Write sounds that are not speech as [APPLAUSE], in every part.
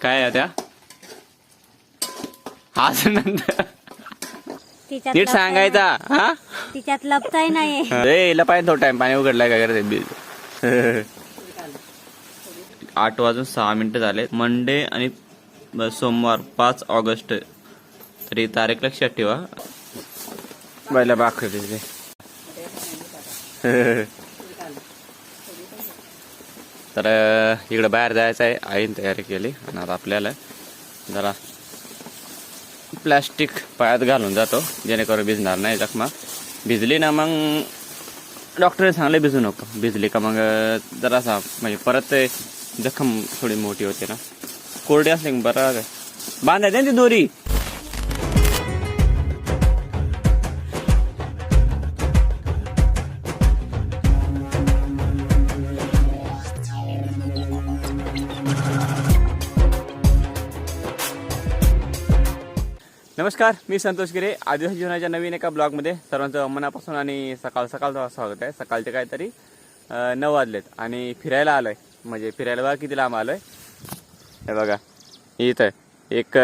काय आहे त्या? आज नंतर. तिच्यात नीट लपताय सांगायचा हा? नाही. तिच्यात लपताय नाही रे हिला पाहिजे थोडा टाइम पाणी उघडलाय काय करते बीज आठ वाजून सहा मिनिटं झाले. मंडे आणि ब- सोमवार पाच ऑगस्ट. तरी तारीख लक्षात ठेवा. बायला बाखर [LAUGHS] तर इकडं बाहेर जायचं आहे. आईन तयारी केली आणि आता आपल्याला जरा प्लॅस्टिक पायात घालून जातो. जेणेकरून भिजणार नाही जखमा. भिजली ना मग डॉक्टरने सांगले भिजू नको. भिजली का मग जरासा म्हणजे परत जखम थोडी मोठी होते ना. कोरडी असली बरं बांधायचे ना ती दोरी? नमस्कार मी संतोष गिरे. आदिवासी जीवनाच्या नवीन एका ब्लॉगमध्ये सर्वांचं मनापासून आणि सकाळ सकाळचं स्वागत आहे. सकाळचे काहीतरी नऊ वाजलेत आणि फिरायला आलोय. म्हणजे फिरायला बघा किती लांब आलोय. हे बघा इथं एक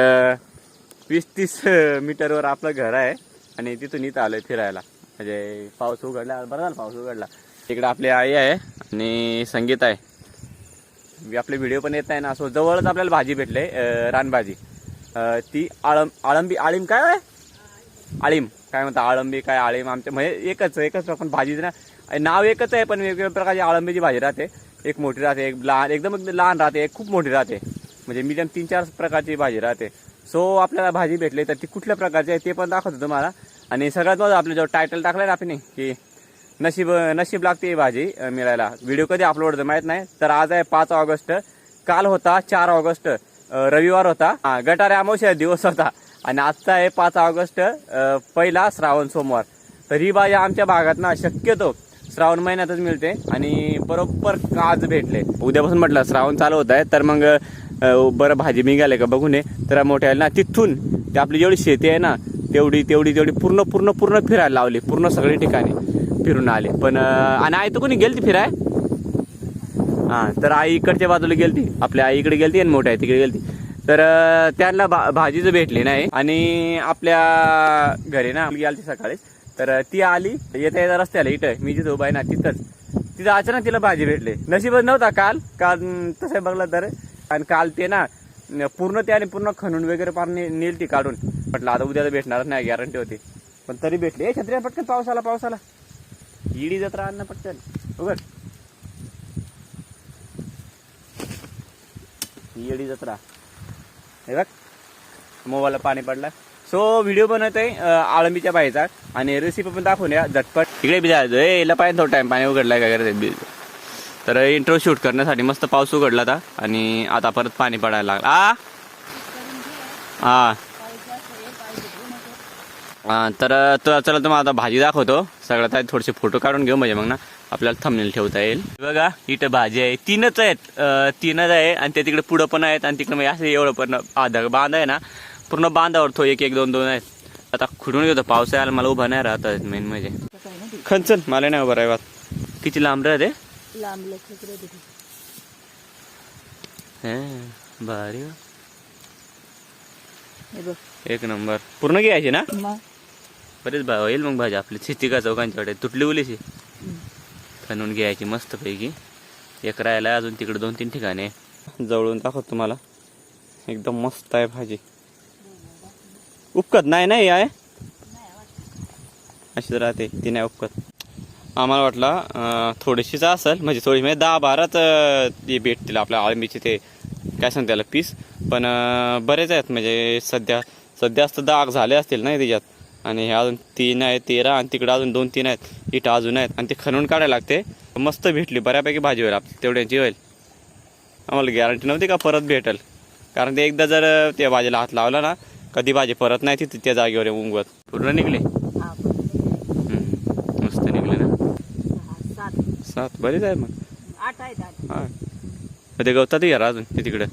वीस तीस मीटरवर आपलं घर आहे आणि तिथून इथं आलोय फिरायला. म्हणजे पाऊस उघडला बरं झाला पाऊस उघडला. इकडे आपली आई आहे आणि संगीत आहे. आपले व्हिडिओ पण येत नाही ना असो जवळच आपल्याला भाजी भेटले रानभाजी. ती आळम आळंबी आळीम काय आळीम. काय म्हणता आळंबी काय आळीम आमच्या म्हणजे एकच एकच पण भाजी ना नाव एकच आहे पण वेगवेगळ्या प्रकारची आळंबीची भाजी राहते. एक मोठी राहते एक लहान एकदम लहान राहते एक खूप मोठी राहते. म्हणजे मिडियम तीन चार प्रकारची भाजी राहते. सो आपल्याला भाजी भेटली तर ती कुठल्या प्रकारची आहे ते पण दाखवतो तुम्हाला. आणि सगळ्यात महत्त्वाचं आपलं जो टायटल टाकलं ना आपण की नशीब नशीब लागते ही भाजी मिळायला. व्हिडिओ कधी अपलोड होतं माहीत नाही तर आज आहे पाच ऑगस्ट. काल होता चार ऑगस्ट. रविवार होता. हा, गटारे अमावस्या दिवस होता. आणि आजचा आहे पाच ऑगस्ट पहिला श्रावण सोमवार. तर ही भाजी आमच्या भागात ना शक्यतो श्रावण महिन्यातच मिळते आणि बरोबर आज भेटले. उद्यापासून म्हटलं श्रावण चालू होत आहे. तर मग बरं भाजी निघाले का बघून ये. तर मोठ्या ना तिथून ते आपली जेवढी शेती आहे ना तेवढी तेवढी तेवढी पूर्ण पूर्ण पूर्ण फिरायला लावली. पूर्ण सगळी ठिकाणी फिरून आले. पण आणि आई तर कोणी गेलती फिराय? हा तर आई इकडच्या बाजूला गेलती. आपल्या आई इकडे गेलती आणि मोठ्या तिकडे गेलती. तर त्यांना भा भाजीच भेटली नाही. आणि आपल्या घरी ना मुलगी आलती सकाळी तर ती आली. येता येता रस्त्याला इथं. मी जिथं उभा आहे ना तिथंच. तिथं अचानक तिला भाजी भेटली. नशीबच नव्हता काल. काल तसं बघलं तर. आणि काल ते ना पूर्ण ते आणि पूर्ण खणून वगैरे पार नेल ती काढून. म्हटलं आता उद्या तर भेटणारच नाही गॅरंटी होती. पण तरी भेटली. छत्रिया छत्र्या पटकन पावसाला पावसाला इडी जत्रा अन्न पटकन. उघड. ही येडी जत्रा. हे बघ मोबाईलला पाणी पडलं. सो व्हिडिओ बनवत आहे आळंबीच्या बाईचा. आणि रेसिपी पण दाखवून या झटपट. इकडे बी जायचं ए याला पाहिजे थोडं टाइम पाणी उघडलाय काय करते तर इंट्रो शूट करण्यासाठी मस्त पाऊस उघडला होता आणि आता परत पाणी पडायला लागला. आ? हा तर चला तुम्हाला आता भाजी दाखवतो. सगळ्यात थोडेसे फोटो काढून घेऊ म्हणजे मग ना. आपल्याला थंबनेल ठेवता येईल. बघा इथं भाजी आहे. तीनच आहेत. तीनच आहे आणि ते तिकडे पुढं पण आहेत आणि तिकडे म्हणजे असं एवढं पण आधा बांध आहे ना पूर्ण बांधावर तो एक एक दोन दोन आहेत. आता खुडून घेतो. पाऊस आहे मला उभा नाही राहत मेन म्हणजे. खंचन मला नाही उभं राहत किती लांब राहते. हे, भारी हो. एक नंबर. पूर्ण घ्यायची ना? बरेच भाव येईल मग भाजी आपली. चितिका चौकांच्याकडे. तुटली हम्म. खणून घ्यायची मस्त पैकी एक राहायला अजून तिकडे दोन तीन ठिकाणी. जवळून दाखवतो तुम्हाला. एकदम मस्त आहे भाजी. उपकत नाही नाही आहे? अशीच राहते ती नाही उपकत. आम्हाला वाटला थोडीशीच असेल म्हणजे थोडी म्हणजे दहा बाराच ती भेटतील आपल्या आळमीचे ते काय सांगते त्याला पीस. पण बरेच आहेत म्हणजे सध्या सध्या असतं दाग झाले असतील नाही त्याच्यात. आणि हे अजून तीन आहेत तेरा आणि तिकडे अजून दोन तीन आहेत. इथं अजून आहेत. आणि ते खणून काढायला लागते. मस्त भेटली बऱ्यापैकी भाजी होईल आपली. तेवढ्यांची होईल. आम्हाला गॅरंटी नव्हती का परत भेटेल? कारण ते एकदा जर त्या भाजीला हात लावला ना कधी भाजी परत नाही तिथे त्या जागेवर उंगवत. पूर्ण निघले? हा. मस्त निघले ना. सात. बरेच आहे मग. हा. ते गवतात यार अजून ते तिकडे.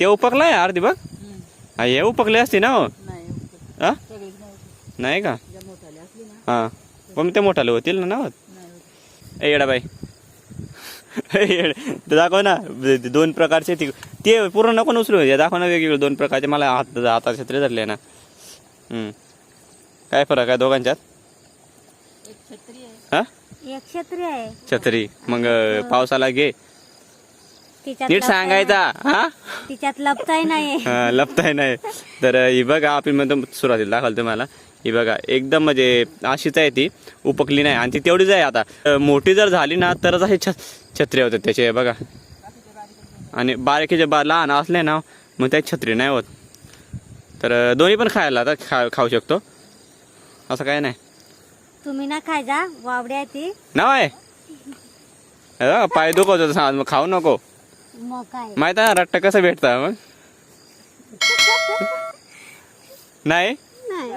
ते उपकला आहे अर्धी बघ. हा, हे उपकले असते ना हो? नाही होत. हा? होत. का? हा. पण ते मोठाले होतील ना ना होत होत. ए येडा. बाई ते दाखव ना दोन प्रकारचे ती ते पूर्ण नको ना उचलू. हे दाखव ना वेगवेगळे दोन प्रकारचे. मला हात हातात छत्री धरले ना. हम्म. काय फरक आहे दोघांच्यात? एक छत्री आहे. हा? एक क्षेत्री आहे. छत्री. मग पावसाला घे. तिच्यात नीट सांगायचा हा? नाही. तिच्यात लपताही नाही. हा, लपताय नाही. तर ही बघा आपण म्हणतो सुरुवातीला दाखवलं तुम्हाला. ही बघा एकदम म्हणजे अशीच आहे ती उपकली नाही. आणि ती तेवढीच आहे आता. अं, मोठी जर झाली ना तरच असे छ छत्री होतात त्याचे बघा. आणि बारीकीचे बा लहान असले ना मग त्या छत्री नाही होत. तर अं, दोन्ही पण खायला आता खा खाऊ शकतो. असं काय नाही. तुम्ही ना खाय जा वावड्या आहे ती. नाव आहे पाय दुखवतो सांग. मग खाऊ नको. मग काय? माहीत आहे ना रट्टा कसं भेटतं मग? नाही? नाही.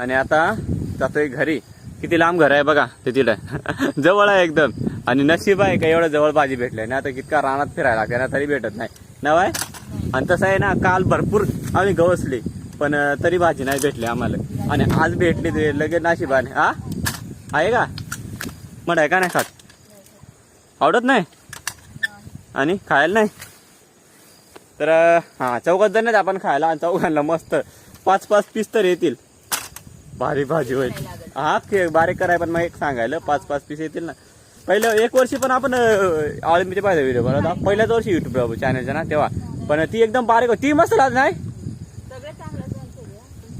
आणि आता जातोय घरी. किती लांब घर आहे बघा ते तिथं. जवळ आहे एकदम. आणि नशीब आहे का एवढं जवळ भाजी भेटलंय? ना आता कितका रानात फिरायला लागते ना तरी भेटत नाही. नव आहे? आणि तसं आहे ना काल भरपूर आम्ही गवसली पण तरी भाजी नाही भेटली आम्हाला. आणि आज भेटली ते लगेच नशिबाने. हा? आहे का? आहे का नाही खात? आवडत नाही? आणि खायला नाही. तर हां हा जर जण आपण खायला आणि चौघांना मस्त पाच पाच पीस तर येतील. भारी भाजी होईल हा बारीक कराय पण मग एक सांगायला पाच पाच पीस येतील ना. पहिलं एक वर्षी पण आपण आळमीचे पाहिजे व्हिडिओ बनवता. पहिल्याच वर्षी युट्यूब चॅनलच्या ना तेव्हा. पण ती एकदम बारीक होती. ती मस्त लागत नाही?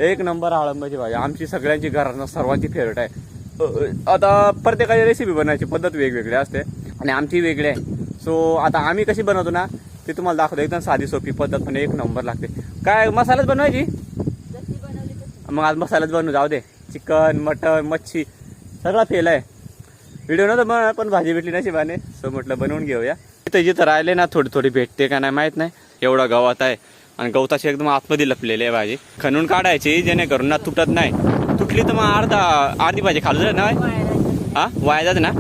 एक नंबर आळंबाची भाजी. आमची सगळ्यांची घरात सर्वांची फेवरेट आहे. आता प्रत्येकाची रेसिपी बनवायची पद्धत वेगवेगळी असते. आणि आमची वेगळी आहे. सो आता आम्ही कशी बनवतो ना ते तुम्हाला दाखवतो. एकदम साधी सोपी पद्धत पण एक नंबर लागते. काय मसालाच बनवायची? मग आज मसालाच बनवू जाऊ दे. चिकन मटन मच्छी सगळा फेल आहे. व्हिडिओ नव्हतं मग पण भाजी भेटली नशिबाने. सो म्हटलं बनवून घेऊया. इथं जिथं राहिले ना थोडी थोडी भेटते का नाही माहीत नाही. एवढा गवत आहे. आणि गवताची एकदम आतमध्ये लपलेली आहे भाजी. खणून काढायची जेणेकरून ना तुटत नाही. तुटली तर मग अर्धा अर्धी भाजी खालू जात ना हा? वाया जाते ना?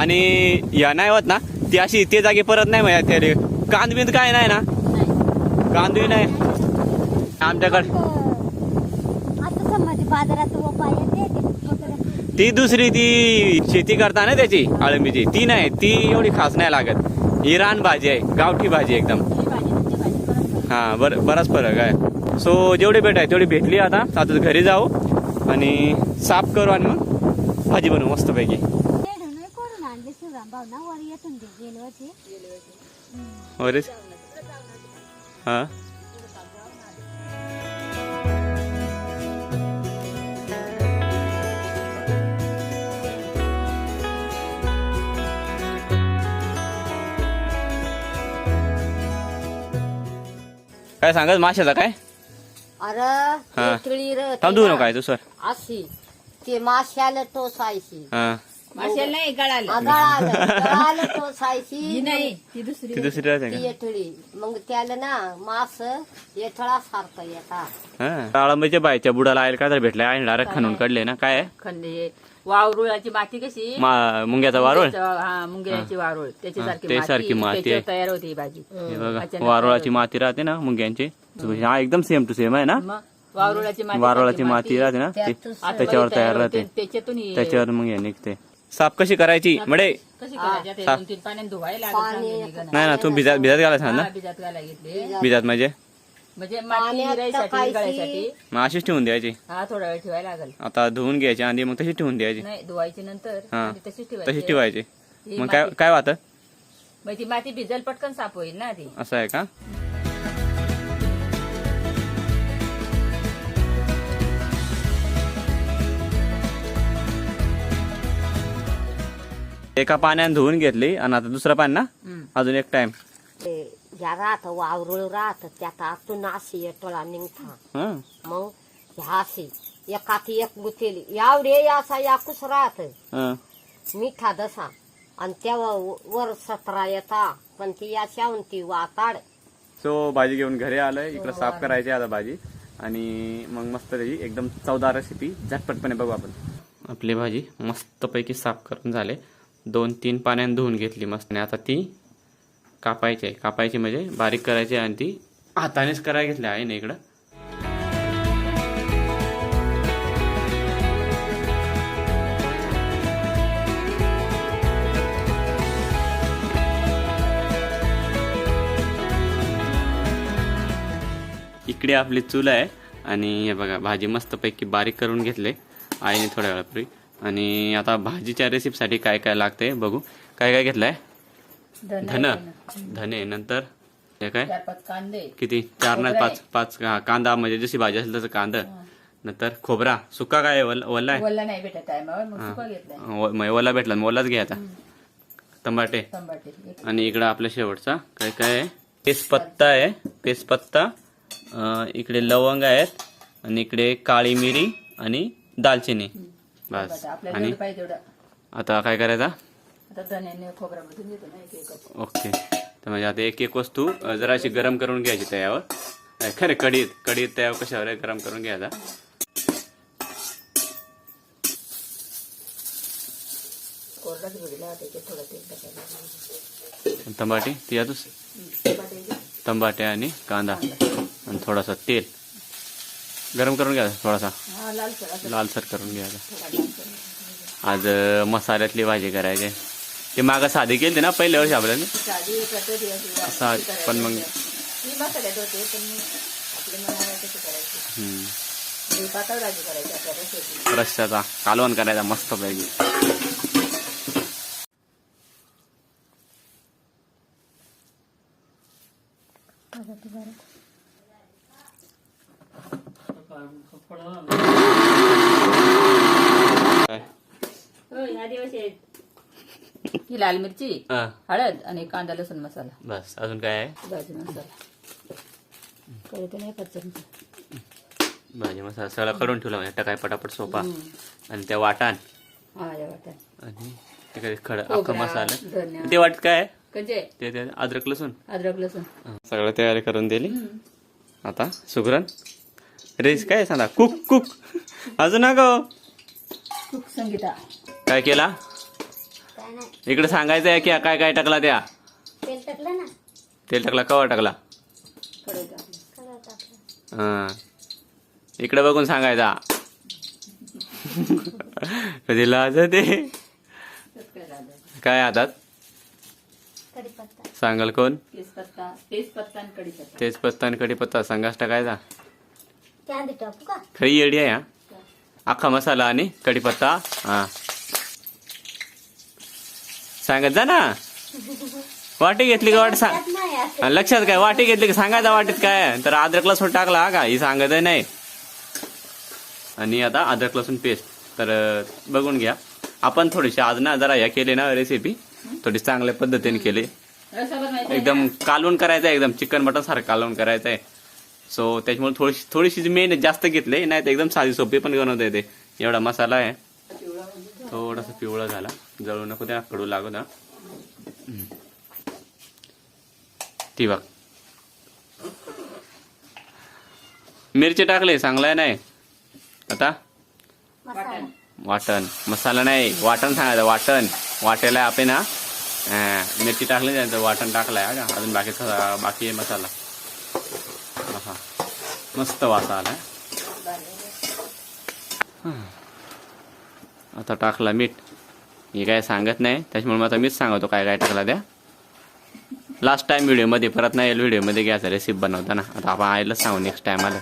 आणि या नाही होत ना ती अशी ते जागी परत नाही मग त्या कांदबिंद काय नाही ना? कांदवी नाही. आमच्याकडे. ती दुसरी ती शेती करता ना त्याची अळंबीची ती नाही ती एवढी खास नाही लागत. ही रान भाजी आहे गावठी भाजी आहे एकदम. हा बर बराच फरक आहे. सो जेवढी भेट आहे तेवढी भेटली आता. आता घरी जाऊ आणि साफ करू आणि मग भाजी बनवू मस्तपैकी. वरेच हा काय सांगत माशाचा काय अरे थांब नका तू सर अशी ते माश्याला टोसायची हा माशाला नाही गळाला. ही ती दुसरी. ती दुसरी राहते ती का येठळी. मग त्याला ना मास येठळा सारखं येतात हा. अळंबीच्या बायच्या बुडाला आयल काय तर भेटलाय. आणि डायरेक्ट खणून काढले ना? काय? आहे? खंडे वावरुळाची माती कशी? मा मुंग्याचा वारोळ? मुंग्याचं- हा मुंग्याची वारुळ. त्याच्यासारखी हा, त्यासारखी माती. आहे. त्याच्यावर तयार होती ही भाजी. हे बघा. वारोळाची माती राहते ना मुंग्यांची? हा एकदम सेम टू सेम आहे ना? मग वारुळाची माती वारोळाची माती राहते ना ती? त्याच्यावर तयार राहते. त्याच्यातून ही- त्याच्यावर मग हे निघते. साफ कशी करायची? मडे. कशी करायची? आता हे दोन तीन पाण्यात धुवायला लागत चांगली निघणं. नाही ना तू भिजत भिजत घालायला सांग ना भिजत घालायला घेतले. भिजत. म्हणजे? म्हणजे माती पाण्यात राईसाठी टाकायची. गळ्यासाठी मग अशीच ठेवून द्यायची. हा थोडा वेळ ठेवायला लागल. आता धुवून घ्यायची आणि मग तशी ठेवून द्यायची. नाही धुवायची नंतर हा. आणि तशीच ठेवायची. तशी ठेवायची. ही मग काय काय वाटत मग ती माती भिजल पटकन साफ होईल ना ती असं आहे का? एका पाण्याने धुवून घेतली आणि आता दुसरं पाणी ना. अजून एक टाइम ह्या राहत वावरुळ राहत त्यात आतून अशी येठळा निघता. हा. मग ह्या अशी एकाती एक गुतेली. यावडे असा याकूस राहत. हा. मिठा दसा. आणि तेव्हा वर सतरा येता. पण ती याच्याहून ती वाताड. सो भाजी घेऊन घरी आलोय. इकडे साफ करायची आता भाजी. आणि मग मस्त त्याची एकदम चवदार रेसिपी झटपटपणे बघू आपण. आपली भाजी मस्तपैकी साफ करून झाले. दोन तीन पाण्याने धुवून घेतली मस्त. आणि आता ती कापायची आहे. कापायची म्हणजे बारीक करायची आणि ती हातानेच करायला घेतली आहे ना इकडं. इकडे आपली चूल आहे आणि हे बघा भाजी मस्तपैकी बारीक करून घेतले आईने थोड्या वेळापूर्वी. आणि आता भाजीच्या रेसिपीसाठी काय काय लागते बघू. काय काय घेतलंय? धन. धने. नंतर हे काय? कांदे. किती? चार नाही खोबरं. पाच पाच हा, कांदा म्हणजे जशी भाजी असेल तसं कांदा. नंतर खोबरा. सुका काय वल्ला आहे? वल्ला ओला भेटला मग ओलाच घ्यायचा टमाटे टमाटे आणि इकडं आपल्या शेवटचा. काय काय आहे? तेजपत्ता आहे. तेजपत्ता इकडे लवंग आहेत. आणि इकडे काळी मिरी आणि दालचिनी. बस. आणि जेवढं पाहिजे तेवढं. आता काय करायचा? आता धन्याने खोबरा बदलून घेतो ना एक एकच ओके. तर म्हणजे आता एक एक वस्तू जराशी गरम करून घ्यायची तयावर. खरे कढीत कढीत तयावर कशावर गरम करून घ्यायचा. कोरडाच भिडला त्याच्यात थोडं तेल टाकायचं. तंबाटी ती यातच टमाटे तंबाटे आणि कांदा. आणि थोडासा तेल. गरम करून घ्यायचा थोडासा. लालसर करून सर. आज मसाल्यातली भाजी करायची. ते मागं साधी केली ना पहिल्या वर्षी आपल्याला पण मग मी मसाल्यात होते पण मी आपल्या मनाला कसं करायचं हम्म, आणि पातळ भाजी करायची आपल्याला शेती रश्श्याचा कालवण करायचा मस्त पैकी काय? हो ह्या दिवस ही लाल मिरची हा, हळद आणि कांदा लसूण मसाला. बस अजून काय आहे? भाजी मसाला. करते नाही भाजी मसाला सगळा करून ठेवला म्हणजे काय पटापट सोपा. आणि त्या वाटाण. हा या वाटण. आणि ते काय खड अख्खा खोबरा, मसाला. ते वाटत काय? आहे? कंचे ते ते अद्रक लसूण. अद्रक लसूण. सगळं तयारी करून दिली. आता सुगरण. रेस काय सांगा? कुक कुक. अजून ना गो खूप संगीता. काय केला? काय नाही इकडे सांगायचं आहे की काय काय टाकला त्या? तेल टाकलं ना. तेल टाकला कवा टाकला? कडे टाकलं. सगळं टाकलं? हा. इकडे बघून सांगायचा. कधी लाज ते? काय हातात? सांगाल कोण? तेजपत्ता तेजपत्ता आणि कढीपत्ता. तेजपत्ता आणि कढीपत्ता. सांगाच टाकायचा. खरी येडी आहे हा. अख्खा मसाला आणि कढीपत्ता हा. सांगत जा ना. वाटी घेतली का वाट सांग लक्षात काय? वाटी घेतली की सांगायचा वाटीत काय? आहे? तर अद्रक लसूण टाकला हा का? ही सांगत नाही. आणि आता अद्रक लसूण पेस्ट तर बघून घ्या. आपण थोडीशी आज ना जरा ह्या केली ना रेसिपी थोडी चांगल्या पद्धतीने केली. आहे एकदम कालवण करायचं आहे एकदम चिकन मटन सारखं कालवण करायचं आहे. सो त्याच्यामुळे थोडीशी थोडीशी मेहनत जास्त घेतली नाही तर एकदम साधी सोपी पण बनवता येते एवढा मसाला आहे. थोडासा पिवळा झाला. जळू नको त्या कडू लागू ना. ती बघ. मिरची टाकली चांगलाय नाही? आता? वाटण. मसाला नाही. वाटण सांगायचं वाटण. वाटेला आपण ना मिरची टाकली त्यानंतर वाटण टाकलाय. अजून बाकीचा बाकी आहे मसाला. मस्त वास आला आता टाकला मीठ. मी काय सांगत नाही त्याच्यामुळे मग आता मीच सांगतो काय काय टाकला त्या. लास्ट टाइम व्हिडिओमध्ये परत नाही व्हिडिओमध्ये घ्यायचा रेसिपी बनवताना आता आपण आईलाच सांगू नेक्स्ट टाइम आलं.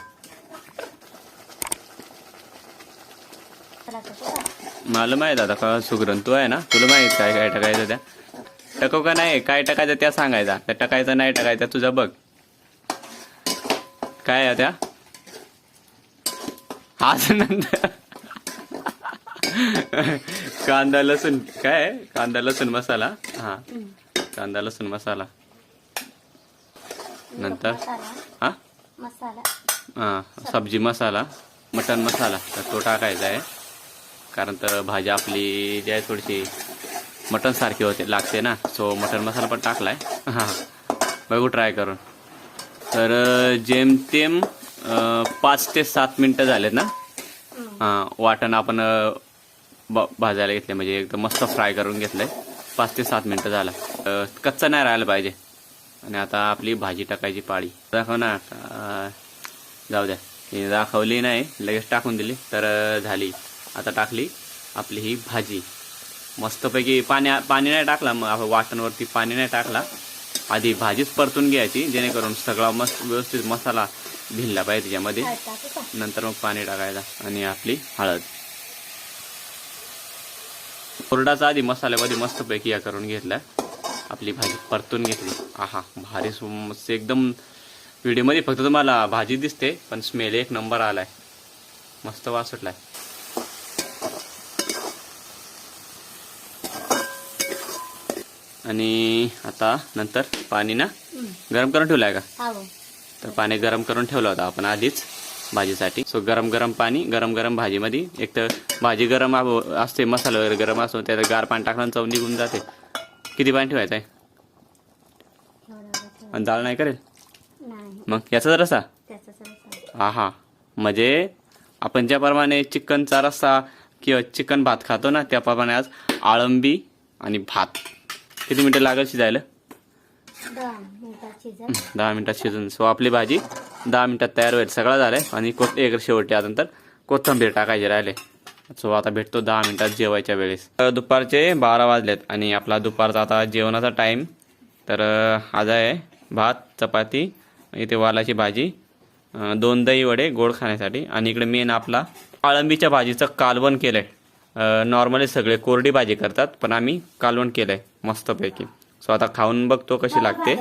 मला माहीत आता का सुगरण? तू आहे ना? तुला माहीत काय काय टाकायचं त्या? टाकू का नाही? काय टाकायचं त्या सांगायचा. त्या टाकायचं नाही टाकायचं तुझा बघ. काय आहे त्या? आज नंतर कांदा लसूण. काय? आहे? कांदा लसूण मसाला. हा. कांदा लसूण मसाला. नंतर? हा? मसाला. हा सब्जी मसाला. मटन मसाला. तर तो टाकायचा आहे. कारण तर भाजी आपली जी आहे थोडीशी मटन सारखी होते लागते ना. सो मटन मसाला पण टाकलाय. हां. बघू ट्राय करून. तर जेमतेम पाच ते सात मिनटं झालेत ना? हां वाटण आपण भाजायला घेतले म्हणजे एकदम मस्त फ्राय करून घेतलंय. पाच ते सात मिनटं झाला. कच्चं नाही राहायला पाहिजे. आणि आता आपली भाजी टाकायची पाळी. दाखव ना जाऊ द्या. ही दाखवली नाही लगेच टाकून दिली तर झाली. आता टाकली आपली ही भाजी. मस्तपैकी पाणी पाणी नाही टाकला मग आपण वाटणवरती पाणी नाही टाकला. आधी भाजीच परतून घ्यायची जेणेकरून सगळा मस्त व्यवस्थित मसाला भिनला पाहिजे त्याच्यामध्ये. नंतर मग पाणी टाकायचं आणि आपली हळद. कोरडाचा आधी मसाल्यामध्ये मस्तपैकी या करून घेतला. आपली भाजी परतून घेतली. आहा भारी सु- मस्त एकदम व्हिडिओमध्ये फक्त तुम्हाला भाजी दिसते पण स्मेल एक नंबर आलाय. मस्त वास सुटलाय आणि आता नंतर पाणी ना गरम करून ठेवलंय का? तर पाणी गरम करून ठेवलं होतं आपण आधीच भाजीसाठी. सो गरम गरम पाणी गरम गरम भाजीमध्ये. एक तर भाजी गरम असते मसाला वगैरे गरम असतो त्यात गार पाणी टाकल्यानं चव निघून जाते. किती पाणी ठेवायचं आहे आणि डाळ नाही करेल? मग याचा रसा हा हा. म्हणजे आपण ज्याप्रमाणे चिकनचा रस्सा किंवा चिकन भात खातो ना त्याप्रमाणे आज आळंबी आणि भात. किती मिनिटं लागेल शिजायला? दहा मिनिटात शिजून सो आपली भाजी दहा मिनिटात तयार होईल सगळं झालंय. आणि कोथ एक शेवटी नंतर कोथंबीर टाकायची राहिले. सो आता भेटतो दहा मिनिटात जेवायच्या वेळेस. दुपारचे बारा वाजलेत आणि आपला दुपारचा आता जेवणाचा टाईम तर आज आहे भात चपाती इथे वालाची भाजी दोन दही वडे गोड खाण्यासाठी. आणि इकडे मेन आपला आळंबीच्या भाजीचं कालवण केलंय. नॉर्मली सगळे कोरडी भाजी करतात पण आम्ही कालवण केलंय मस्तपैकी. सो आता खाऊन बघतो कशी लागते.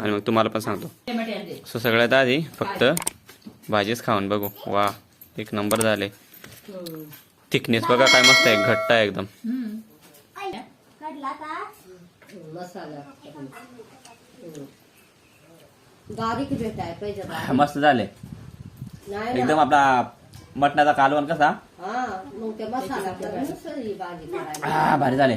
आणि मग तुम्हाला पण सांगतो. सो सगळ्यात आधी फक्त भाजीच खाऊन बघू. वा एक नंबर झाले. थिकनेस बघा काय मस्त आहे. घट्ट आहे एकदम. मस्त झाले. एकदम आपला मटणाचा कालवण कसा? भारी झाले.